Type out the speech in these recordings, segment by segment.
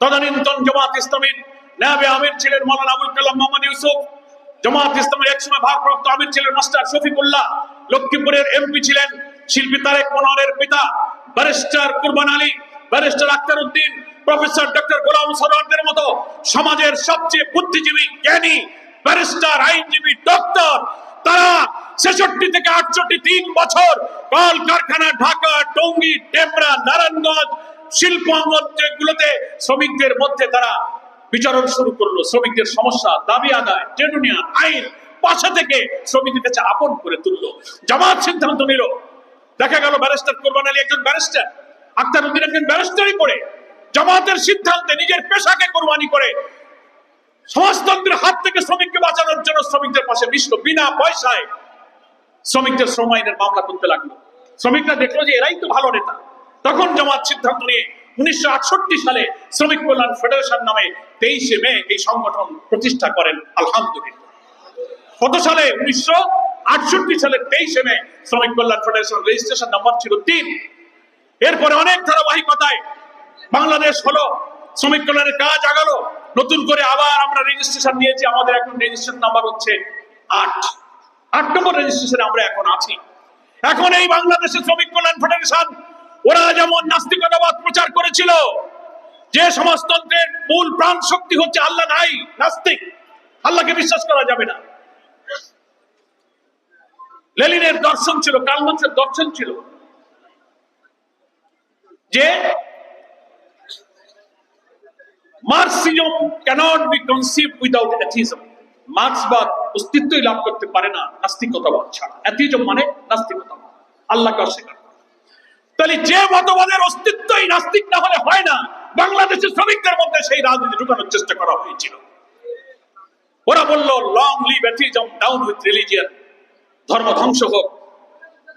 তদানীন্তন জামাত ইসলামীর নাবে আমির ছিলেন মৌলানা আবুল কালাম মোহাম্মদ ইউসুফ। জামাত ইসলামের একসময় ভারপ্রাপ্ত আমির ছিলেন মাস্টার শফিকুল্লাহ। লক্ষ্মীপুরের এমপি ছিলেন শিল্পী তারেক মনোহরের পিতা barrister Kurban Ali, barrister Akhtar Uddin, professor doctor Golam সরোয়ারদের মতো সমাজের সবচেয়ে বুদ্ধিজীবী, জ্ঞানী, ব্যারিস্টার, আইনজীবী, ডক্টর, তারা ছেষট্টি থেকে আটষট্টি তিন বছর কল কারখানা ঢাকা, টঙ্গী, টেমরা, নারায়ণগঞ্জ শিল্প গুলোতে শ্রমিকদের মধ্যে তারা বিচরণ শুরু করল। শ্রমিকদের সমস্যা, দাবি আদায় ট্রেড আইন পাশা থেকে শ্রমিকদের কাছে আপন করে তুললো। জামাত সিদ্ধান্ত নিল। দেখা গেল ব্যারিস্টার কোরবান আলী একজন ব্যারিস্টার। আক্তার উদ্দিন একজন ব্যারিস্টারই করে। জামাতের সিদ্ধান্তে নিজের পেশাকে কোরবানি করে। সমাজতন্ত্রের হাত থেকে শ্রমিককে বাঁচানোর জন্য শ্রমিকদের পাশে মিশল। বিনা পয়সায় শ্রমিকদের শ্রম আইনের মামলা করতে লাগল। শ্রমিকরা দেখল যে এরাই তো ভালো নেতা। তখন জামাত সিদ্ধান্ত নিয়ে উনিশশো আটষট্টি সালে শ্রমিক কল্যাণ ফেডারেশন নামে তেইশে মে এই সংগঠন প্রতিষ্ঠা করেন, আলহামদুলিল্লাহ। কত সালে? উনিশশো আটষট্টি সালের তেইশে মে শ্রমিক কল্যাণ ফেডারেশন রেজিস্ট্রেশন নাম্বার ছিল তিন। এরপরে অনেক ধারাবাহিকতায় বাংলাদেশ হলো, শ্রমিক কল্যাণের কাজ আগালো, নতুন করে আবার আমরা রেজিস্ট্রেশন নিয়েছি, আমাদের এখন রেজিস্ট্রেশন নাম্বার হচ্ছে আট। আট নম্বর রেজিস্ট্রেশনে আমরা এখন আছি। এখন এই বাংলাদেশের শ্রমিক কল্যাণ ফেডারেশন ওরা যেমন নাস্তিকতাবাদ প্রচার করেছিল, যে সমাজতন্ত্রের মূল প্রাণ শক্তি হচ্ছে আল্লাহ নাই, নাস্তিক। আল্লাহকে বিশ্বাস করা যাবে না। লেলিনের দর্শন ছিল কালমার্সের দর্শন ছিল। যে Marxism can't be conceive without atheism মার্ক্সবাদ অস্তিত্বই লাভ করতে পারে না নাস্তিকতাবাদ ছাড়া। অ্যাথিজম মানে নাস্তিকতাবাদ। আল্লাহকে অস্বীকার করা। তাহলে যে মতবাদের অস্তিত্বই নাস্তিক না হলে হয় না। বাংলাদেশের শ্রমিকদের মধ্যে সেই রাজনীতি ঢুকানোর চেষ্টা করা হয়েছিল। ওরা বলল long live atheism down with religion ধর্ম ধ্বংস হোক,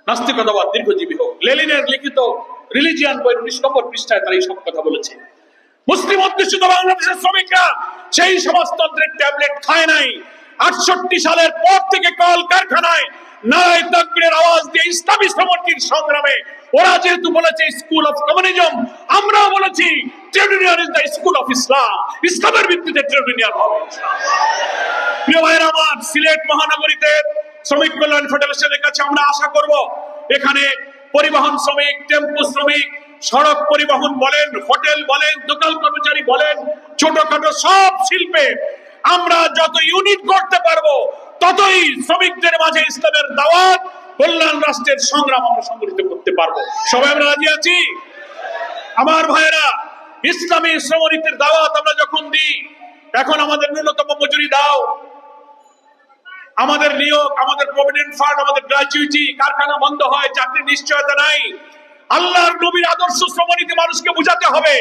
নাস্তিকতাবাদ দীর্ঘজীবী হোক। লেলিনের লিখিত রিলিজিয়ান বই উনিশ নম্বর পৃষ্ঠায় তারা এই সব কথা বলেছে। মুসলিম অধ্যুষিত বাংলাদেশের শ্রমিকরা সেই সমাজতন্ত্রের ট্যাবলেট খায় নাই। আটষট্টি সালের পর থেকে কল কারখানায় নারায় তকবীরের আওয়াজ দিয়ে ইসলামী সংগ্রামে ওরা যেহেতু বলেছে স্কুল অফ কমিউনিজম আমরা বলেছি trade union is the school of Islam ইসলামের ভিত্তিতে ট্রেড ইউনিয়ন হবে। প্রিয় ভাইয়ের আমার, সিলেট মহানগরীতে শ্রমিক কল্যাণ ফেডারেশনের কাছে আমরা আশা করব, এখানে পরিবহন শ্রমিক, টেম্পো শ্রমিক, সড়ক পরিবহন বলেন, হোটেল বলেন, দোকান কর্মচারী বলেন, ছোটখাটো সব শিল্পে আমরা যত ইউনিট করতে পারব, ততই শ্রমিকদের মাঝে ইসলামের দাওয়াত কল্যাণ রাষ্ট্রের সংগ্রাম আমরা সংগঠিত করতে পারব। সবাই আমরা রাজি আছি? আমার ভাইয়েরা, ইসলামী শ্রমনীতির দাওয়াত আমরা যখন দিই, এখন আমাদের ন্যূনতম মজুরি দাও। আমাদের নিয়োগ, আমাদের প্রভিডেন্ট ফান্ড আমাদের গ্র্যাচুইটি কারখানা বন্ধ হয়, চাকরির নিশ্চয়তা নাই। আল্লাহর নবীর আদর্শ শ্রমনীতি মানুষকে বোঝাতে হবে।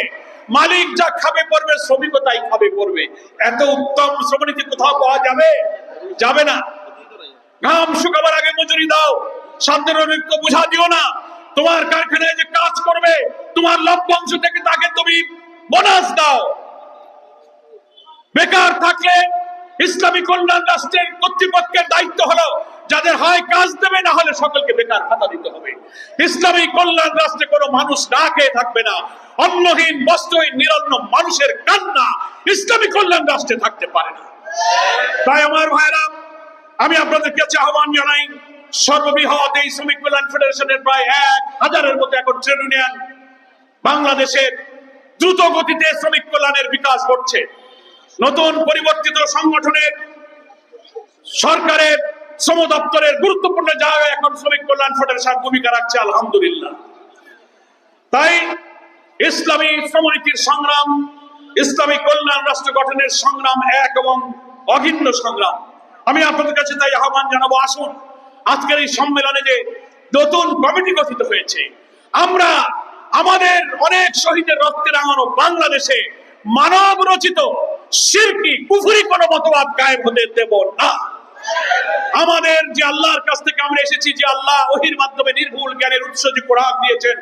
মালিক যা খাবে পড়বে, শ্রমিকও তাই খাবে পড়বে। এত উত্তম শ্রমনীতি কোথাও পাওয়া যাবে? যাবে না। ঘাম শুকাবার আগে মজুরি দাও। শান্তির ঐক্য বুঝা দিও না। তোমার কারখানায় যে কাজ করবে, তোমার লভ্যাংশ থেকে তাকে তুমি বোনাস দাও। বেকার থাকলে ইসলামী কল্যাণ রাষ্ট্রের কর্তৃপক্ষের দায়িত্ব হলো, যাদের হয় কাজ দেবে, না হলে সকলকে বেকার ভাতা দিতে হবে। ইসলামী কল্যাণ রাষ্ট্রে কোনো মানুষ না খেয়ে থাকবে না। অন্নহীন, বস্ত্রহীন, নিরন্ন মানুষের কান্না ইসলামী কল্যাণ রাষ্ট্রে থাকতে পারে না। তাই আমার ভাইরা আমি আপনাদের কাছে আহ্বান জানাই, সর্ববৃহৎ এই শ্রমিক কল্যাণ ফেডারেশনের প্রায় এক হাজারের মতো এখন ট্রেড ইউনিয়ন বাংলাদেশের দ্রুত গতিতে শ্রমিক কল্যাণের বিকাশ ঘটছে। নতুন পরিবর্তিত সংগঠনের সরকারের শ্রম দপ্তরের গুরুত্বপূর্ণ জায়গায় এখন শ্রমিক কল্যাণ ফেডারেশন ভূমিকা রাখছে, আলহামদুলিল্লাহ। তাই ইসলামী শ্রমনীতির সংগ্রাম, ইসলামী কল্যাণ রাষ্ট্র গঠনের সংগ্রাম এক এবং অভিন্ন সংগ্রাম। আমি আপনাদের কাছে তাই আহ্বান জানাব, আসুন। আজকের এই সম্মেলনে যে নতুন কমিটি গঠিত হয়েছে, আমরা আমাদের অনেক শহীদের রক্তে রাঙানো বাংলাদেশে মানব রচিত শিরকি কুফুরি কোন মতবাদ গায়েব হতে দেব না। আমাদের যে আল্লাহর কাছ থেকে আমরা এসেছি, যে আল্লাহ ওহির মাধ্যমে নির্ভুল জ্ঞানের উৎস যে কোরআন দিয়েছেন,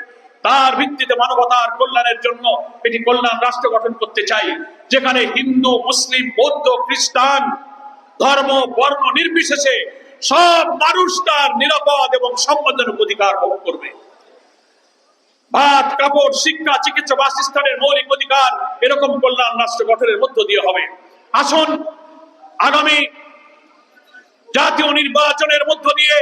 তার ভিত্তিতে মানবতার কল্যাণের জন্য এটি কল্যাণ রাষ্ট্র গঠন করতে চাই, যেখানে হিন্দু, মুসলিম, বৌদ্ধ, খ্রিস্টান ধর্ম, বর্ণ নির্বিশেষে সব মানুষ তার নিরাপদ এবং সম্মানজনক অধিকার ভোগ করবে। ভাত, কাপড়, শিক্ষা, চিকিৎসা, বাসস্থানের মৌলিক অধিকার এরকম কল্যাণ রাষ্ট্র গঠনের মধ্য দিয়ে হবে। আসুন, আগামী জাতীয় নির্বাচনের মধ্য দিয়ে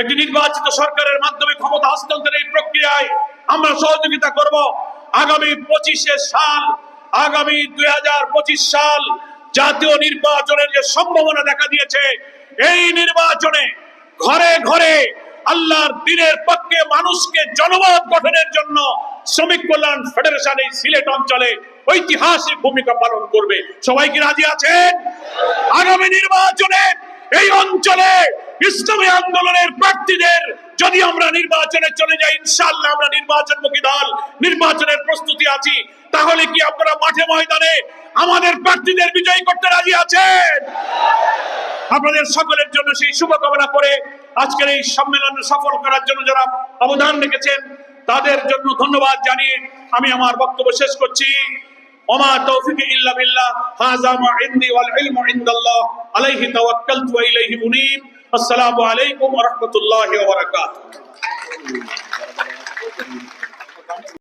একটি নির্বাচিত সরকারের মাধ্যমে ক্ষমতা হস্তান্তরের প্রক্রিয়ায় আমরা সহযোগিতা করব। আগামী পঁচিশে সাল, আগামী দুই হাজার পঁচিশ সাল জাতীয় নির্বাচনের যে সম্ভাবনা দেখা দিয়েছে, এই নির্বাচনে ঘরে ঘরে আল্লাহর দিনের পক্ষে মানুষকে জনমত গঠনের জন্য শ্রমিক কল্যাণ ফেডারেশন এই সিলেট অঞ্চলে ঐতিহাসিক ভূমিকা পালন করবে। সবাই কি রাজি আছেন? আগামী নির্বাচনে এই অঞ্চলে ইসলামী আন্দোলনের প্রার্থীদের যদি আমরা নির্বাচনে চলে যাই, ইনশাআল্লাহ আমরা নির্বাচনমুখী দল, নির্বাচনের প্রস্তুতি আছি। তাহলে কি আপনারা মাঠে ময়দানে আমাদের প্রার্থীদের বিজয়ী করতে রাজি আছেন। আপনাদের সকলের জন্য সেই শুভকামনা করে আজকের এই সম্মেলন সফল করার জন্য যারা অবদান রেখেছেন, তাদের জন্য ধন্যবাদ জানিয়ে আমি আমার বক্তব্য শেষ করছি। وما توفيقي الا بالله هذا ما عندي والعلم عند الله عليه توكلت واليه منيب السلام عليكم ورحمه الله وبركاته